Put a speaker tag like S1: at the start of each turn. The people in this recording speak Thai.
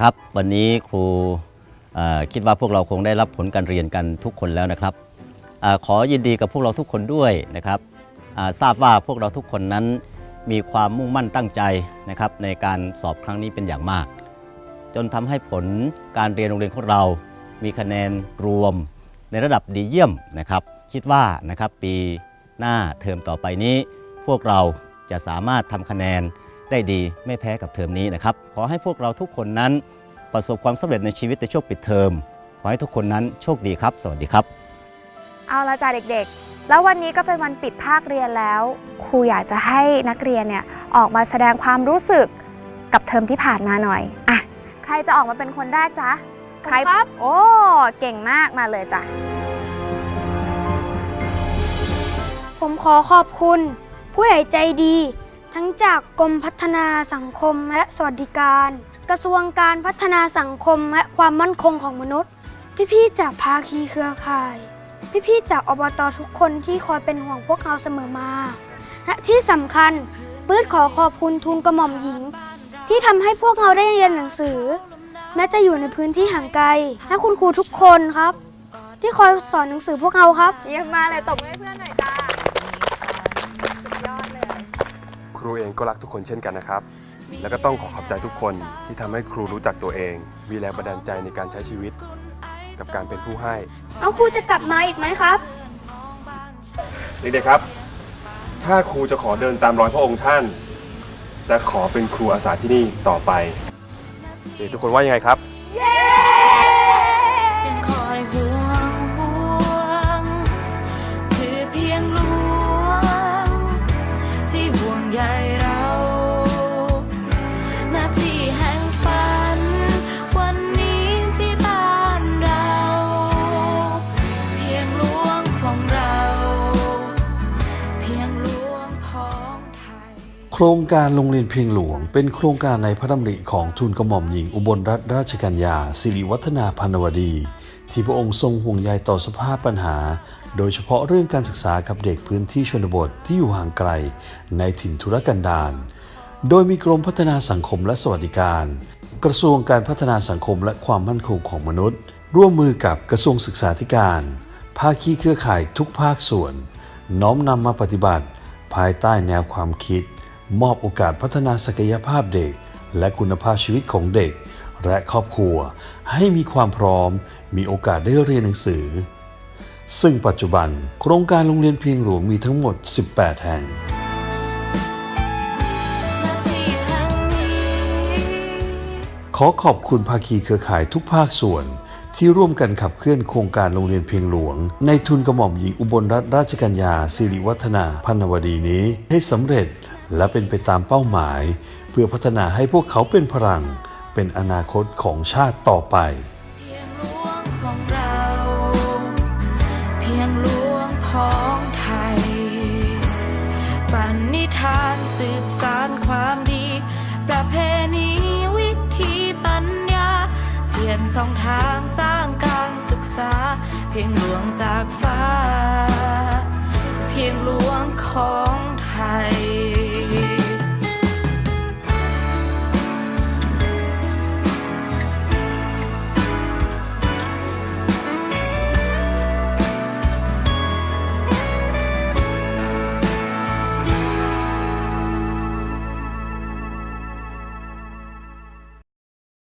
S1: ครับ วันนี้ครูคิดว่าพวกเราคงได้รับผลการเรียนกันทุกคนแล้วนะครับอขอยินดีกับพวกเราทุกคนด้วยนะครับทราบว่าพวกเราทุกคนนั้นมีความมุ่งมั่นตั้งใจนะครับในการสอบครั้งนี้เป็นอย่างมาก จนทำให้ผลการเรียนโรงเรียนของเรา มีคะแนนรวมในระดับดีเยี่ยมนะครับ คิดว่านะครับปีหน้าเทอมต่อไปนี้ พวกเราจะสามารถทำคะแนน ได้ดีไม่แพ้กับเทอมนี้นะครับ ขอให้พวกเราทุกคนนั้นประสบความสำเร็จในชีวิตในช่วงปิดเทอม ขอให้ทุกคนนั้นโชคดีครับ สวัสดีครับ
S2: เอาละจ้ะเด็กๆ แล้ววันนี้ก็เป็นวันปิดภาคเรียนแล้ว ครูอยากจะให้นักเรียนเนี่ยออกมาแสดงความรู้สึกกับเทอมที่ผ่านมาหน่อยอะใครจะออกมาเป็นคนแรกจ๊ะใคร
S3: ครับ
S2: โอ้เก่งมากมาเลยจ้ะ
S3: ผมขอขอบคุณ ผู้ใหญ่ใจดี ทั้งจากกรมพัฒนาสังคมและสวัสดิการ กระทรวงการพัฒนาสังคมและความมั่นคงของมนุษย์ พี่ๆจากภาคีเครือข่าย พี่ๆจากอบตทุกคนที่คอยเป็นห่วงพวกเราเสมอมา และที่สำคัญปื้ดขอขอบคุณทุนกระหม่อมหญิง ที่ทำให้พวกเราได้เรียนหนังสือ แม้จะอยู่ในพื้นที่ห่างไกลและคุณครูทุกคนครับ ที่คอยสอนหนังสือพวกเราครับ
S2: เยี่ยมมากเลยตบมือให้เพื่อนหน่อยจ้าสุดยอดเลย
S4: ค รูเองก็รักทุกคนเช่นกันนะครับ แล้วก็ต้องขอขอบใจทุกคนที่ทำให้ครูรู้จักตัวเอง มีแรงบันดาลใจในการใช้ชีวิต กับการเป็นผู้ให้
S3: เอาครูจะกลับมาอีกไหมครับ
S4: เด็กๆครับ ถ้าครูจะขอเดินตามรอยพระองค์ท่าน จะขอเป็นครูอาสาที่นี่ต่อไป เด็กทุกคนว่ายังไงครับ
S5: ยั ครง
S6: การโรงเรียนเพียงหลวง เป็นโครงการในพระดำริของทูลกระหม่อมหญิงอุบลรัตนราชกัญญาสิริวัฒนาพันวดี ที่พระองค์ทรงห่วงใยต่อสภาพปัญหา โดยเฉพาะเรื่องการศึกษากับเด็กพื้นที่ชนบทที่อยู่ห่างไกล ในถิ่นทุรกันดารโดยมีกรมพัฒนาสังคมและสวัสดิการ กระทรวงการพัฒนาสังคมและความมั่นคงของมนุษย์ ร่วมมือกับกระทรวงศึกษาธิการ ภาคีเครือข่ายทุกภาคส่วน น้อมนำมาปฏิบัติ ภายใต้แนวความคิด มอบโอกาสพัฒนาศักยภาพเด็ก และคุณภาพชีวิตของเด็ก และครอบครัว ให้มีความพร้อม มีโอกาสได้เรียนหนังสือ ซึ่งปัจจุบันโครงการโรงเรียนเพียงหลวงมีทั้งหมด 18 แห่ง
S5: หน้าที่แห่ง
S6: ขอขอบคุณภาคีเครือข่ายทุกภาคส่วน ที่ร่วมกันขับเคลื่อนโครงการโรงเรียนเพียงหลวง ในทุนกระหม่อมหญิงอุบลรัตนราชกัญญาสิริวัฒนาพันวดีนี้ให้สำเร็จ และเป็นไปตามเป้าหมาย เพื่อพัฒนาให้พวกเขาเป็นพลัง เป็นอนาคตของชาติต่อไป
S5: ปณิธานสืบสานความดี ประเพณีวิธีปัญญาเทียนสองทางสร้างการศึกษา เพียงหลวงจากฟ้า